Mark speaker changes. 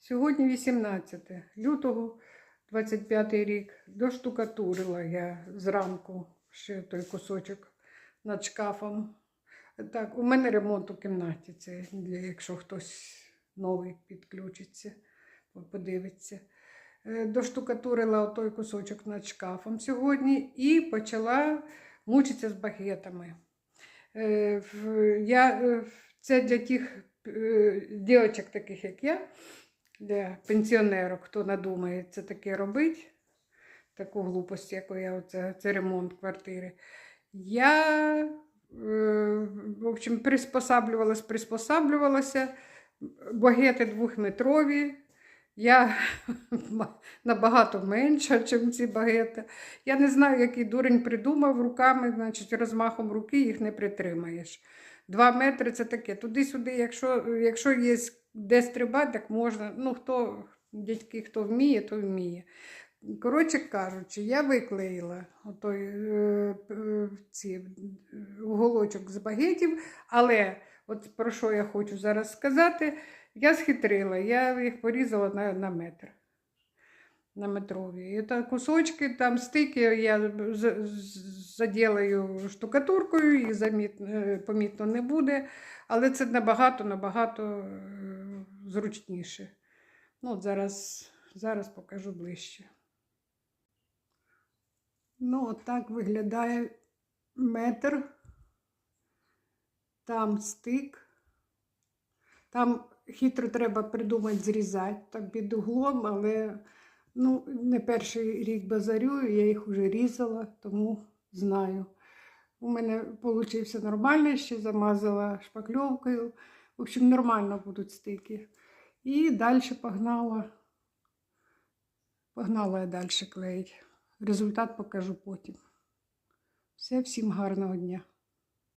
Speaker 1: Сьогодні 18 лютого 25 рік. Доштукатурила я зранку ще той кусочок над шкафом. Так, у мене ремонт у кімнаті. Це для якщо хтось новий підключиться, подивиться. Е, Доштукатурила той кусочок над шкафом сьогодні і почала мучитися з багетами. Е, Я, е, це для тих дівчаток, таких як я, для пенсіонерок, хто надумає це таке робити, таку глупость, яку я оце, це ремонт квартири. Я, е, в общем, приспосаблювалась, приспосаблювалася. Багети двохметрові. Я набагато менша, ніж ці багети. Я не знаю, який дурень придумав руками, значить, розмахом руки їх не притримаєш. Два метри це таке. Туди-сюди, якщо, якщо є де стрибати, так можна. Ну, хто, дядьки, хто вміє, то вміє. Коротше кажучи, я виклеїла отой, е, е, ці, е, уголочок з багетів, але от про що я хочу зараз сказати, я схитрила, я їх порізала на, на метр. На метрові. І та кусочки, там стики я заділаю штукатуркою і е, помітно не буде, але це набагато, набагато е, зручніше. Ну, от зараз, зараз покажу ближче. Ну, от так виглядає метр. Там стик. Там хитро треба придумати зрізати так під углом, але ну, не перший рік базарю, я їх вже різала, тому знаю. У мене вийшов нормально, ще замазала шпакльовкою. В общем, нормально будуть стики. І далі погнала. Погнала я далі клеїть. Результат покажу потім. Все, всім гарного дня.